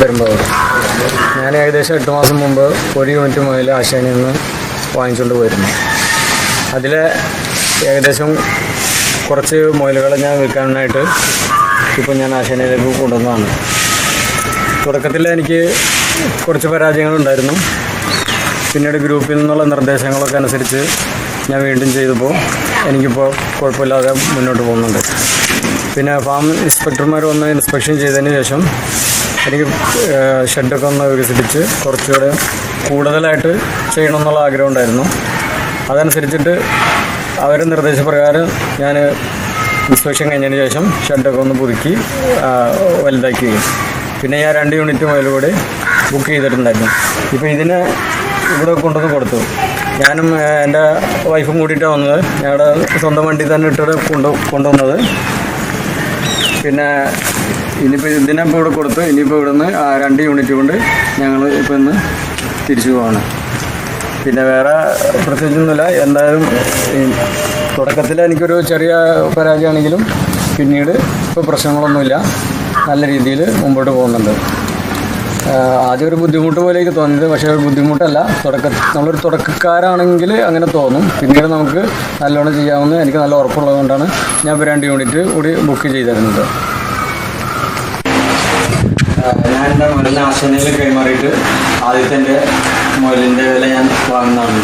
വരുമ്പോൾ ഞാൻ ഏകദേശം എട്ട് മാസം മുമ്പ് ഒരു യൂണിറ്റ് മുതൽ ആശാനിൽ നിന്ന് വാങ്ങിച്ചുകൊണ്ട് പോയിരുന്നു. അതിൽ ഏകദേശം കുറച്ച് മുയലുകൾ ഞാൻ വിൽക്കാനായിട്ട് ഇപ്പോൾ ഞാൻ ആശാനയിലേക്ക് കൊണ്ടുവന്നതാണ്. തുടക്കത്തിൽ എനിക്ക് കുറച്ച് പരാജയങ്ങളുണ്ടായിരുന്നു. പിന്നീട് ഗ്രൂപ്പിൽ നിന്നുള്ള നിർദ്ദേശങ്ങളൊക്കെ അനുസരിച്ച് ഞാൻ വീണ്ടും ചെയ്തപ്പോൾ എനിക്കിപ്പോൾ കുഴപ്പമില്ലാതെ മുന്നോട്ട് പോകുന്നുണ്ട്. പിന്നെ ഫാം ഇൻസ്പെക്ടർമാർ വന്ന് ഇൻസ്പെക്ഷൻ ചെയ്തതിന് ശേഷം എനിക്ക് ഷെഡൊക്കെ ഒന്ന് വികസിപ്പിച്ച് കുറച്ചുകൂടെ കൂടുതലായിട്ട് ചെയ്യണമെന്നുള്ള ആഗ്രഹം ഉണ്ടായിരുന്നു. അതനുസരിച്ചിട്ട് അവർ നിർദ്ദേശപ്രകാരം ഞാൻ ഇൻസ്പെക്ഷൻ കഴിഞ്ഞതിന് ശേഷം ഷെഡൊക്കെ ഒന്ന് പുതുക്കി വലുതാക്കുകയും പിന്നെ ഞാൻ രണ്ട് യൂണിറ്റ് കൂടി ബുക്ക് ചെയ്തിട്ടുണ്ടായിരുന്നു. ഇപ്പോൾ ഇതിന് ഇവിടെ കൊണ്ടുവന്ന് കൊടുത്തു. ഞാനും എന്റെ വൈഫും കൂടിയിട്ടാണ് വന്നത്. ഞങ്ങളുടെ സ്വന്തം വണ്ടി തന്നെ ഇട്ടിട്ട് കൊണ്ടു കൊണ്ടുവന്നത്. പിന്നെ ഇനിയിപ്പോൾ ഇതിനെ ഇപ്പോൾ ഇവിടെ കൊടുത്തു. ഇനിയിപ്പോൾ ഇവിടുന്ന് ആ രണ്ട് യൂണിറ്റ് കൊണ്ട് ഞങ്ങൾ ഇപ്പോൾ ഇന്ന് തിരിച്ചു പോവാണ്. പിന്നെ വേറെ പ്രത്യേകിച്ചൊന്നുമില്ല. എന്തായാലും തുടക്കത്തിൽ എനിക്കൊരു ചെറിയ പരാജയമാണെങ്കിലും പിന്നീട് ഇപ്പോൾ പ്രശ്നങ്ങളൊന്നുമില്ല. നല്ല രീതിയിൽ മുമ്പോട്ട് പോകുന്നുണ്ട്. ആദ്യം ഒരു ബുദ്ധിമുട്ട് പോലെ എനിക്ക് തോന്നിയത്. പക്ഷേ ഒരു ബുദ്ധിമുട്ടല്ല. തുടക്ക നമ്മളൊരു തുടക്കക്കാരാണെങ്കിൽ അങ്ങനെ തോന്നും. പിന്നീട് നമുക്ക് നല്ലോണം ചെയ്യാമെന്ന് എനിക്ക് നല്ല ഉറപ്പുള്ളത് കൊണ്ടാണ് ഞാൻ ഇപ്പോൾ രണ്ട് യൂണിറ്റ് കൂടി ബുക്ക് ചെയ്തിരുന്നത്. ഞാൻ എന്റെ മുതലിനെ ആശാനയിൽ കൈമാറിയിട്ട് ആദ്യത്തെ എന്റെ മുതലിന്റെ വില ഞാൻ വാങ്ങുന്നതാണ്.